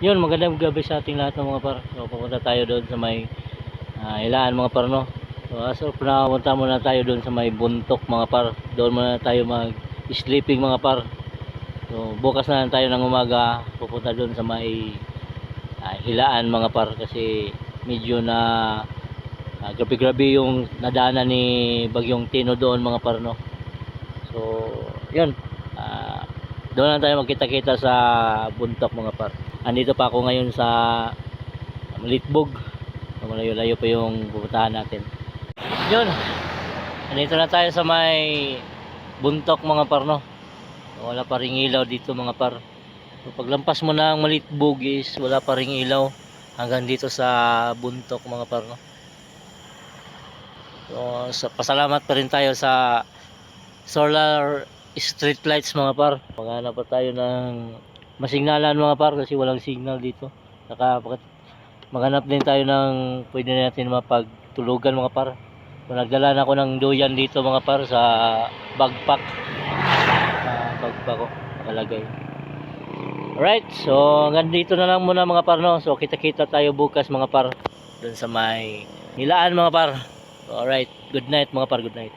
Yun, magandang gabi sa ating lahat ng mga par. So, pupunta tayo doon sa may ah, ilaan mga par, no? So, as of now, punta muna tayo doon sa may buntok mga par. Doon muna tayo mag-sleeping mga par. So, bukas na lang tayo ng umaga, pupunta doon sa may ah, hilaan mga par kasi medyo na ah, grabe-grabe yung nadaanan ni Bagyong Tino doon mga par, no? So, yun. Doon lang tayo magkita-kita sa buntok mga par. Andito pa ako ngayon sa Litbog. Malayo-layo pa yung pupuntahan natin. Yun. Andito na tayo sa may buntok mga par no. Wala pa ring ilaw dito mga par. Paglampas mo ng Malitbog is wala pa ring ilaw hanggang dito sa buntok mga par no. So, sa, pasalamat pa rin tayo sa solar street lights mga par. Maghanap pa tayo ng masignalan mga par kasi walang signal dito. Saka maghanap din tayo ng pwede natin mapagtulugan mga par. So, nagdala na ako ng duyan dito mga par sa backpack. Sa backpack ko nakalagay. Alright, so hanggang dito na lang muna mga par no. So kita-kita tayo bukas mga par doon sa may nilaan mga par. So, alright, good night mga par, good night.